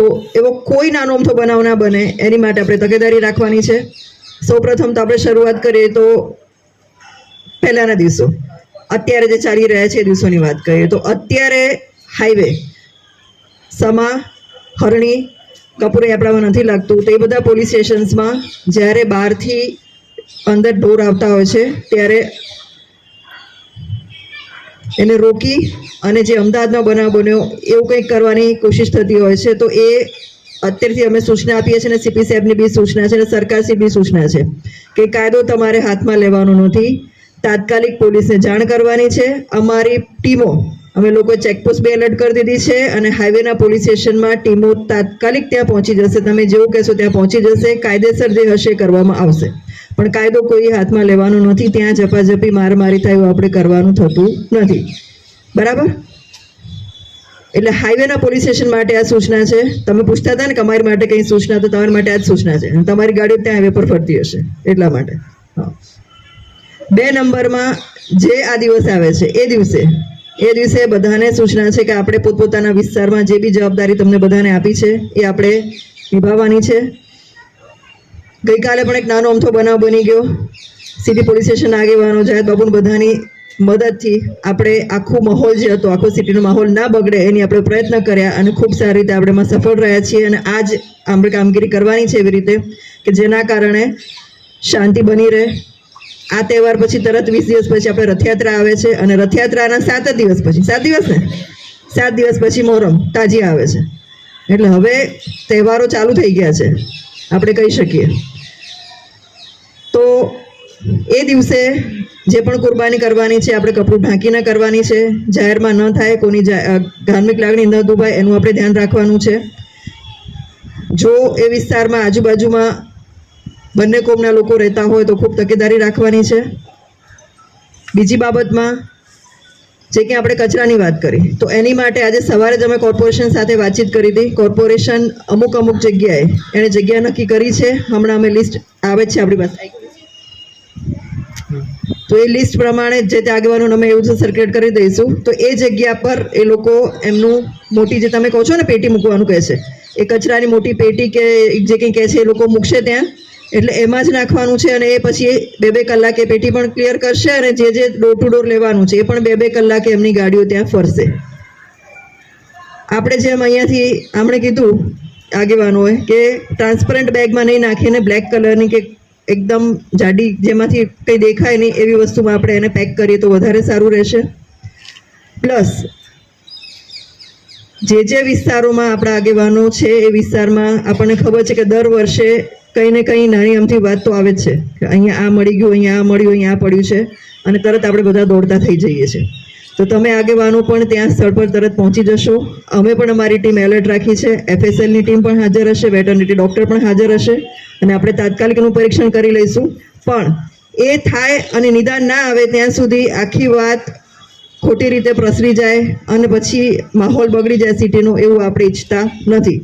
તો એવો કોઈ નાનો અમથો બનાવ ના બને. એની માટે આપણે તકેદારી રાખવાની છે. સૌપ્રથમ તો આપણે શરૂઆત કરીએ તો પહેલાંના દિવસો. અત્યારે જે ચાલી રહ્યા છે એ દિવસોની વાત કરીએ તો અત્યારે હાઈવે સમા, હરણી, કપૂરે આપણામાં નથી લાગતું. તો એ બધા પોલીસ સ્ટેશન્સમાં જ્યારે બહારથી અંદર ઢોર આવતા હોય છે, ત્યારે એને રોકી અને જે અમદાવાદમાં બનાવ બન્યો, એવું કંઈક કરવાની કોશિશ થતી હોય છે, તો એ અત્યારથી અમે સૂચના આપીએ છીએ અને સીપી સાહેબની બી સૂચના છે અને સરકારશ્રી બી સૂચના છે કે કાયદો તમારે હાથમાં લેવાનો નથી. તાત્કાલિક પોલીસને જાણ કરવાની છે. અમારી ટીમો અમે લોકો ચેકપોસ્ટ બે એલર્ટ કરી દીધી છે અને હાઈવેના પોલીસ સ્ટેશનમાં ટીમો તાત્કાલિક ત્યાં પહોંચી જશે. તમે જેવું કહેશો ત્યાં પહોંચી જશે. કાયદેસર જે હશે કરવામાં આવશે. પણ કાયદો કોઈ હાથમાં લેવાનો નથી. ત્યાં ઝપાઝપી મારમારી થાય એવું આપણે કરવાનું થતું નથી. બરાબર? એટલે હાઈવેના પોલીસ સ્ટેશન માટે આ સૂચના છે. તમે પૂછતા હતા ને કે અમારી માટે કંઈ સૂચના, તો તમારી માટે આ જ સૂચના છે. અને તમારી ગાડી ત્યાં હાઈવે પર ફરતી હશે. એટલા માટે. હા. બે નંબરમાં જે આ દિવસ આવે છે, એ દિવસે એ દિવસે બધાને સૂચના છે કે આપણે પોતપોતાના વિસ્તારમાં જે બી જવાબદારી તમને બધાને આપી છે, એ આપણે નિભાવવાની છે. ગઈકાલે પણ એક નાનો અમથો બનાવ બની ગયો. સિટી પોલીસ સ્ટેશન આગેવાનો જાહેર બાબુને બધાની મદદથી આપણે આખું માહોલ જે હતો, આખો સિટીનો માહોલ ના બગડે એની આપણે પ્રયત્ન કર્યા અને ખૂબ સારી રીતે આપણે એમાં સફળ રહ્યા છીએ અને આ જ આપણે કામગીરી કરવાની છે એવી રીતે કે જેના કારણે શાંતિ બની રહે. આ તહેવાર પછી તરત વીસ દિવસ પછી આપણે રથયાત્રા આવે છે અને રથયાત્રાના સાત જ દિવસ પછી, સાત દિવસ ને? સાત દિવસ પછી મોહરમ તાજી આવે છે. એટલે હવે તહેવારો ચાલુ થઈ ગયા છે, આપણે કહી શકીએ. તો એ દિવસે જે પણ કુરબાની કરવાની છે, આપણે કપડું ઢાંકીને કરવાની છે. જાહેરમાં ન થાય કોની ધાર્મિક લાગણી ન દુભાય, એનું આપણે ધ્યાન રાખવાનું છે. જો એ વિસ્તારમાં આજુબાજુમાં બંને કોમના લોકો રહેતા હોય તો ખૂબ તકેદારી રાખવાની છે. બીજી બાબતમાં જે કે આપણે કચરાની વાત કરી, તો એની માટે આજે સવારે જ અમે કોર્પોરેશન સાથે વાતચીત કરી હતી. કોર્પોરેશન અમુક અમુક જગ્યાએ એણે જગ્યા નક્કી કરી છે. હમણાં અમે લિસ્ટ આવે છે આપણી પાસે. તો એ લિસ્ટ પ્રમાણે જે તે આગેવાનોને અમે એવું સર્ક્યુલેટ કરી દઈશું. તો એ જગ્યા પર એ લોકો એમનું મોટી જે તમે કહો છો ને પેટી મૂકવાનું કહે છે, એ કચરાની મોટી પેટી કે જે કંઈ કહે છે એ લોકો મૂકશે ત્યાં? એટલે એમાં જ નાખવાનું છે અને એ પછી બે બે કલાકે પેટી પણ ક્લિયર કરશે અને જે જે ડોર ટુ ડોર લેવાનું છે એ પણ બે બે કલાકે એમની ગાડીઓ ત્યાં ફરશે. આપણે જેમ અહીંયાથી આપણે કીધું આગેવાનોએ કે ટ્રાન્સપરન્ટ બેગમાં નહીં નાખીને બ્લેક કલરની કે એકદમ જાડી જેમાંથી કંઈ દેખાય નહીં એવી વસ્તુમાં આપણે એને પેક કરીએ તો વધારે સારું રહેશે. પ્લસ જે જે વિસ્તારોમાં આપણા આગેવાનો છે એ વિસ્તારમાં આપણને ખબર છે કે દર વર્ષે કંઈ ને કંઈ નાની આમથી વાત તો આવે જ છે કે અહીંયા આ મળી ગયું, અહીંયા આ મળ્યું, અહીંયા આ પડ્યું છે અને તરત આપણે બધા દોડતા થઈ જઈએ છીએ. તો તમે આગેવાનો પણ ત્યાં સ્થળ પર તરત પહોંચી જશો. અમે પણ અમારી ટીમ એલર્ટ રાખી છે. એફએસએલની ટીમ પણ હાજર હશે. વેટરનિટી ડૉક્ટર પણ હાજર હશે. અને આપણે તાત્કાલિકનું પરીક્ષણ કરી લઈશું. પણ એ થાય અને નિદાન ના આવે ત્યાં સુધી આખી વાત ખોટી રીતે પ્રસરી જાય અને પછી માહોલ બગડી જાય સિટીનો એવું આપણે ઈચ્છતા નથી.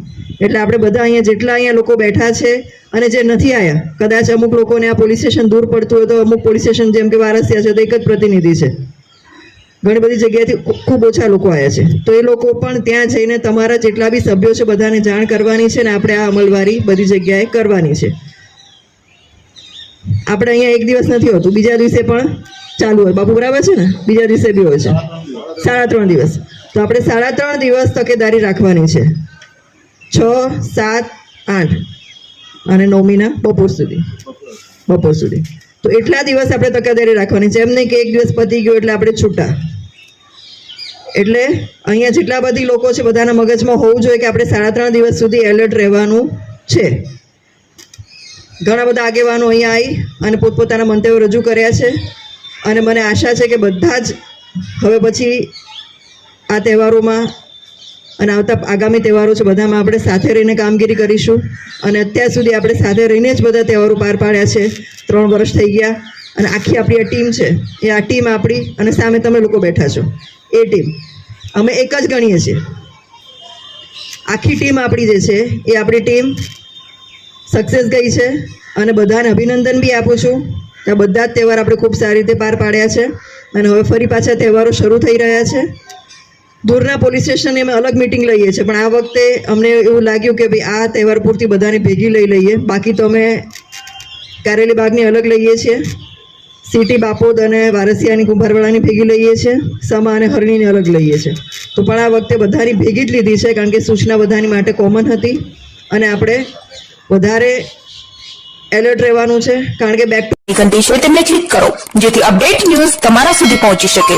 એટલે આપણે બધા અહીંયા જેટલા અહીંયા લોકો બેઠા છે અને જે નથી આવ્યા કદાચ અમુક લોકોને આ પોલીસ સ્ટેશન દૂર પડતું હોય તો અમુક પોલીસ સ્ટેશન જેમ કે વારસિયા છે તો એક જ પ્રતિનિધિ છે. ઘણી બધી જગ્યાએથી ખૂબ ઓછા લોકો આવ્યા છે. તો એ લોકો પણ ત્યાં જઈને તમારા જેટલા બી સભ્યો છે બધાને જાણ કરવાની છે ને આપણે આ અમલવારી બધી જગ્યાએ કરવાની છે. આપણે અહીંયા એક દિવસ નથી હોતું, બીજા દિવસે પણ ચાલુ હોય. બાપુ બરાબર છે ને? બીજા દિવસે બી હોય છે. સાડા ત્રણ દિવસ. તો આપણે સાડા ત્રણ દિવસ તકેદારી રાખવાની છે. છ સાત આઠ અને નવમીના બપોર સુધી. બપોર સુધી. તો એટલા દિવસ આપણે તકેદારી રાખવાની છે. એમ નહીં કે એક દિવસ પતી ગયો એટલે આપણે છૂટા. એટલે અહીંયા જેટલા બધી લોકો છે બધાના મગજમાં હોવું જોઈએ કે આપણે સાડા ત્રણ દિવસ સુધી એલર્ટ રહેવાનું છે. ઘણા બધા આગેવાનો અહીંયા આવી અને પોતપોતાના મંતવ્યો રજૂ કર્યા છે. અને મને આશા છે કે બધા જ હવે પછી આ તહેવારોમાં અને આવતા આગામી તહેવારો છે બધામાં આપણે સાથે રહીને કામગીરી કરીશું. અને અત્યાર સુધી આપણે સાથે રહીને જ બધા તહેવારો પાર પાડ્યા છે. ત્રણ વર્ષ થઈ ગયા અને આખી આપણી આ ટીમ છે. એ આ ટીમ આપણી અને સામે તમે લોકો બેઠા છો. એ ટીમ. અમે એક જ ગણીએ છીએ. આખી ટીમ આપણી જે છે, એ આપણી ટીમ સક્સેસ ગઈ છે. અને બધાને અભિનંદન બી આપું છું. આ બધા જ તહેવાર આપણે ખૂબ સારી રીતે પાર પાડ્યા છે અને હવે ફરી પાછા તહેવારો શરૂ થઈ રહ્યા છે. દૂરના પોલીસ સ્ટેશનની અમે અલગ મિટિંગ લઈએ છીએ, પણ આ વખતે અમને એવું લાગ્યું કે ભાઈ આ તહેવાર પૂરતી બધાને ભેગી લઈ લઈએ. બાકી તો અમે કારેલી બાગની અલગ લઈએ છીએ. સિટી બાપોદ અને વારસિયાની કુંભારવાળાની ભેગી લઈએ છીએ. સમા અને હરણીની અલગ લઈએ છીએ. તો પણ આ વખતે બધાની ભેગી જ લીધી છે, કારણ કે સૂચના બધાની માટે કોમન હતી. અને આપણે વધારે એલર્ટ રહેવાનું છે, કારણ કે બેક ટુ કન્ડિશન તેમને ક્લિક કરો, જેથી અપડેટ ન્યૂઝ તમારા સુધી પહોંચી શકે.